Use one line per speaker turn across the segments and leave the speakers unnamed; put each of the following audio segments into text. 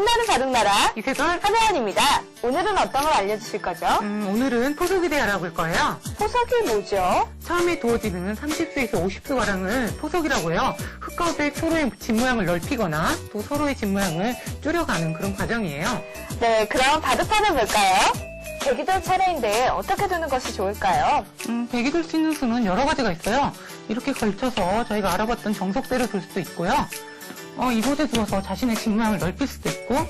신나는 바둑나라
이세돌,
한혜연입니다. 오늘은 어떤 걸 알려주실 거죠?
음, 오늘은 포석에 대해 알아볼 거예요.
포석이 뭐죠?
처음에 두어지는 30수에서 50수가량을 포석이라고 해요. 흙 가운데 서로의 집 모양을 넓히거나 또 서로의 집 모양을 줄여가는 그런 과정이에요.
네, 그럼 바둑판을 볼까요? 대기돌 차례인데 어떻게 두는 것이 좋을까요?
음, 둘수 있는 수는 여러 가지가 있어요. 이렇게 걸쳐서 저희가 알아봤던 정석대로 둘 수도 있고요. 어, 이곳에 두어서 자신의 집 모양을 넓힐 수도 있고,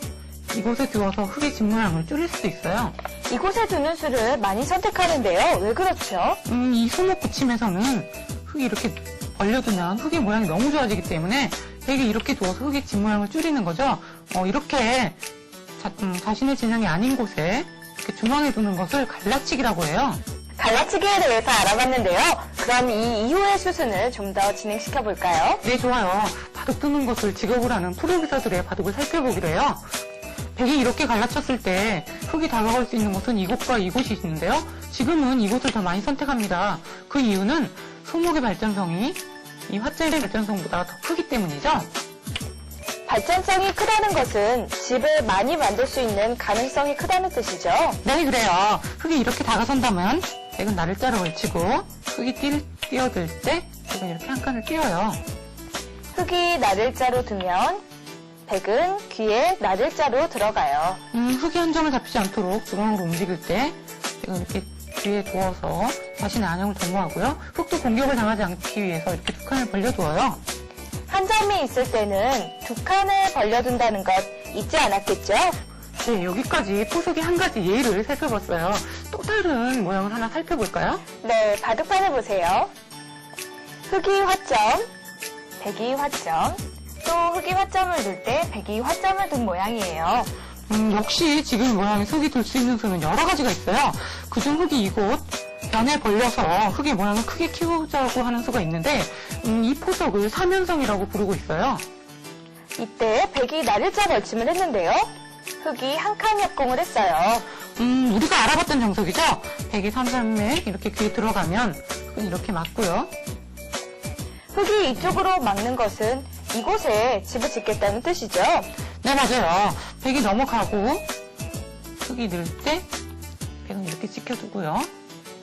이곳에 두어서 흙의 집 모양을 줄일 수도 있어요.
이곳에 두는 수를 많이 선택하는데요. 왜 그렇죠?
음, 이 소목 붙임에서는 흙이 이렇게 벌려두면 흙의 모양이 너무 좋아지기 때문에 되게 이렇게 두어서 흙의 집 모양을 줄이는 거죠. 어, 이렇게 자, 신의 진영이 아닌 곳에 이렇게 중앙에 두는 것을 갈라치기라고 해요.
갈라치기에 대해서 알아봤는데요. 그럼 이 이후의 수순을 좀 더 진행시켜 볼까요?
네, 좋아요. 바둑 두는 것을 직업으로 하는 프로기사들의 바둑을 살펴보기로 해요. 백이 이렇게 갈라쳤을 때 흙이 다가갈 수 있는 곳은 이곳과 이곳이 있는데요. 지금은 이곳을 더 많이 선택합니다. 그 이유는 소목의 발전성이 이 화재의 발전성보다 더 크기 때문이죠.
발전성이 크다는 것은 집을 많이 만들 수 있는 가능성이 크다는 뜻이죠.
네, 그래요. 흙이 이렇게 다가선다면 백은 나를 자로 걸치고 흙이 뛰, 뛰어들 때 백은 이렇게 한 칸을 뛰어요.
흙이 나를 자로 두면 백은 귀에 나를 자로 들어가요.
음, 흙이 한 점을 잡히지 않도록 중앙으로 움직일 때 백은 이렇게 뒤에 두어서 자신의 안형을 도모하고요. 흙도 공격을 당하지 않기 위해서 이렇게 두 칸을 벌려두어요.
한 점이 있을 때는 두 칸을 벌려둔다는 것 잊지 않았겠죠?
네, 여기까지 포석의 한 가지 예를 살펴봤어요. 또 다른 모양을 하나 살펴볼까요?
네, 바둑판을 보세요. 흙이 화점, 백이 화점, 또 흙이 화점을 둘 때 백이 화점을 둔 모양이에요.
음, 역시 지금 모양의 흙이 둘 수 있는 수는 여러 가지가 있어요. 그중 흙이 이곳 변에 벌려서 흙의 모양을 크게 키우자고 하는 수가 있는데 음, 이 포석을 사면성이라고 부르고 있어요.
이때 백이 나를자 걸침을 했는데요. 흙이 한 칸 협공을 했어요.
음, 우리가 알아봤던 정석이죠? 백이 삼삼에 이렇게 귀에 들어가면 흙은 이렇게 맞고요.
흙이 이쪽으로 막는 것은 이곳에 집을 짓겠다는 뜻이죠.
네, 맞아요. 백이 넘어가고 흙이 늘때 백은 이렇게 지켜두고요.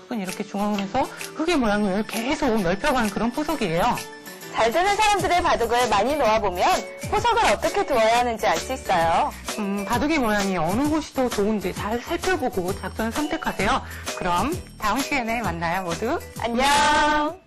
흙은 이렇게 중앙으로 해서 흙의 모양을 계속 넓혀가는 그런 포석이에요.
잘 되는 사람들의 바둑을 많이 놓아보면 포석을 어떻게 두어야 하는지 알 수 있어요.
음, 바둑의 모양이 어느 곳이 더 좋은지 잘 살펴보고 작전을 선택하세요. 그럼 다음 시간에 만나요, 모두.
안녕.